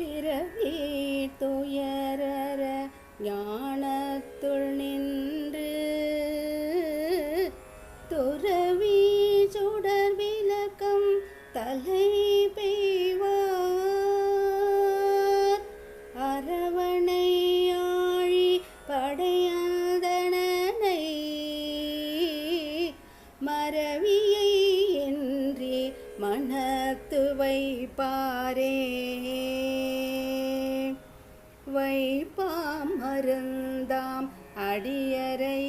பிறவி துயரர ஞானத்துள் நின்று துறவி சுடர் விளக்கம் தலை வைப்பாம் மருந்தாம் அடியரை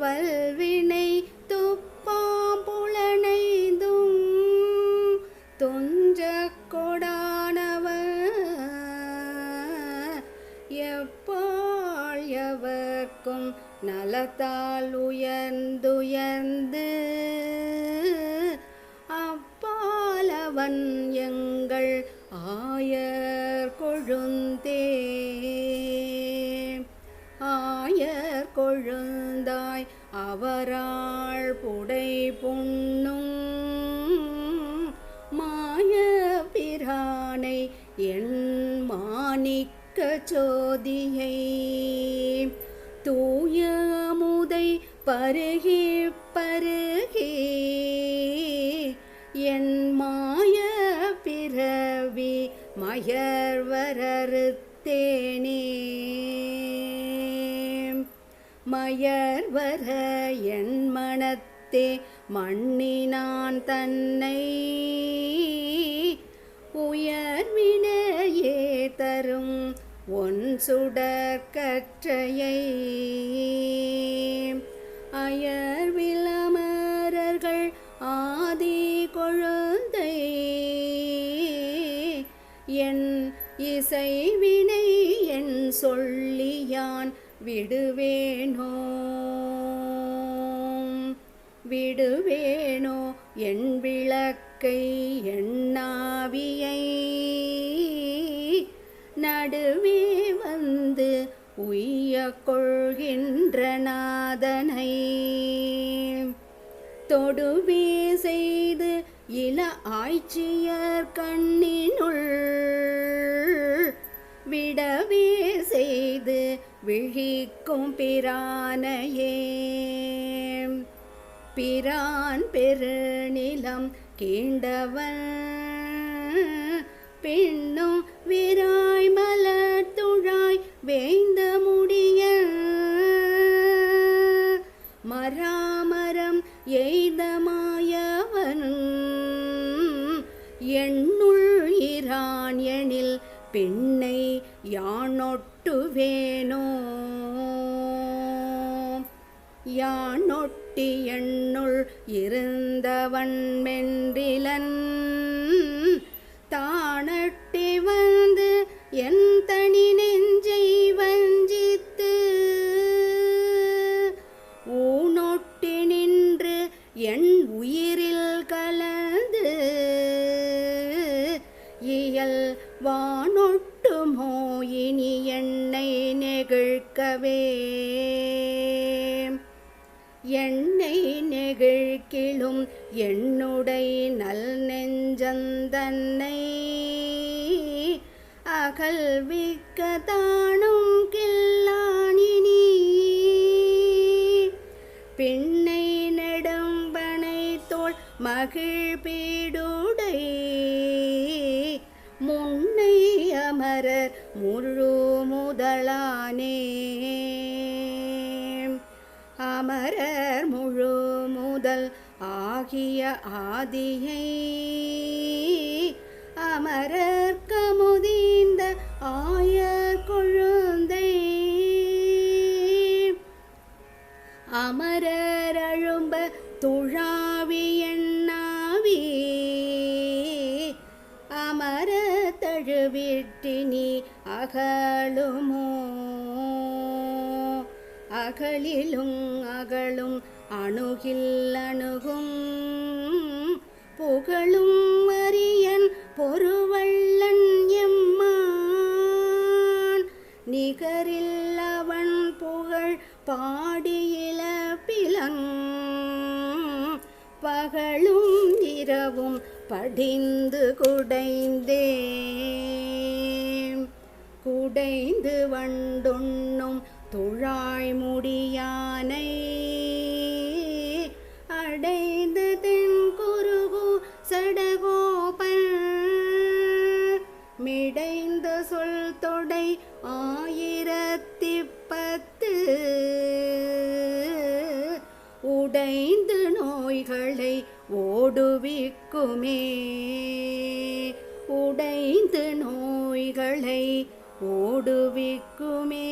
வல்வினை துப்பாம் புலனைந்தும் துஞ்ச கொடானவர். எப்பாள் எவர்க்கும் நலத்தால் உயர்ந்துயர்ந்து. அப்பாலவன் எங்கள் ஆயர். கொழுந்தே ஆயர் கொழுந்தாய் அவராள் புடை புண்ணும் மாய பிரானை என் மாணிக்க சோதியை. தூய முதை பருகி பருகி என் மாய மயர்வரறுத்தேனே. மயர்வர என் மனத்தே மண்ணினான் தன்னை. உயர்வினையே தரும் ஒன் சுடர் கற்றையை. அயர்விலமரர்கள் ஆதி கொழுந்தை. என் இசைவினை என் சொல்லியான் விடுவேனோ? விடுவேனோ? என் விளக்கை எண்ணாவியை நடுவே வந்து உய்ய கொள்கின்ற நாதனை. தொடுவே செய்து இள ஆய்ச்சியர் கண்ணினுள் விடவே செய்து விழிக்கும் பிரானையே. பிரான் பெருநிலம் கீண்டவன் பின்னும் விராய் மலர் துழாய் வேந்தமு எனில் பெண்ணை யானொட்டுவேனோ? யானொட்டி எண்ணுள் இருந்தவன் மென்றிலன் நிற்கவே என்னை நெகிழ்கிலும் என்னுடை நல் நெஞ்சந்தன்னை அகல்விக்கதானும் கில்லானினி. பின்னை நெடும்பனை தோல் மகிழ்பீடுடை. முன்னை அமரர் முழு முதலானே அமரர் முழு முதல் ஆகிய ஆதியை அமரர் கமுதீந்த ஆயர் கொழுந்தை அமரர் அழும்ப துழாவி எண்ணாவி. அமர தழுவிட்டினி அகழுமோ அகலிலும் அகலும் அணுகில் அணுகும் புகழும் அரியன் பொறுவள்ளன் எம்மான். நிகரில் அவன் புகழ் பாடியில பிலங் பகலும் இரவும் படிந்து குடைந்தே. குடைந்து வண்டுண்ணும் துழாய் முடியானை அடைந்து தென் குருகு சடகோபன் மிடைந்த சொல் தொடை ஆயிரத்தி பத்து உடைந்து நோய்களை ஓடுவிக்குமே உடைந்து நோய்களை ஓடுவிக்குமே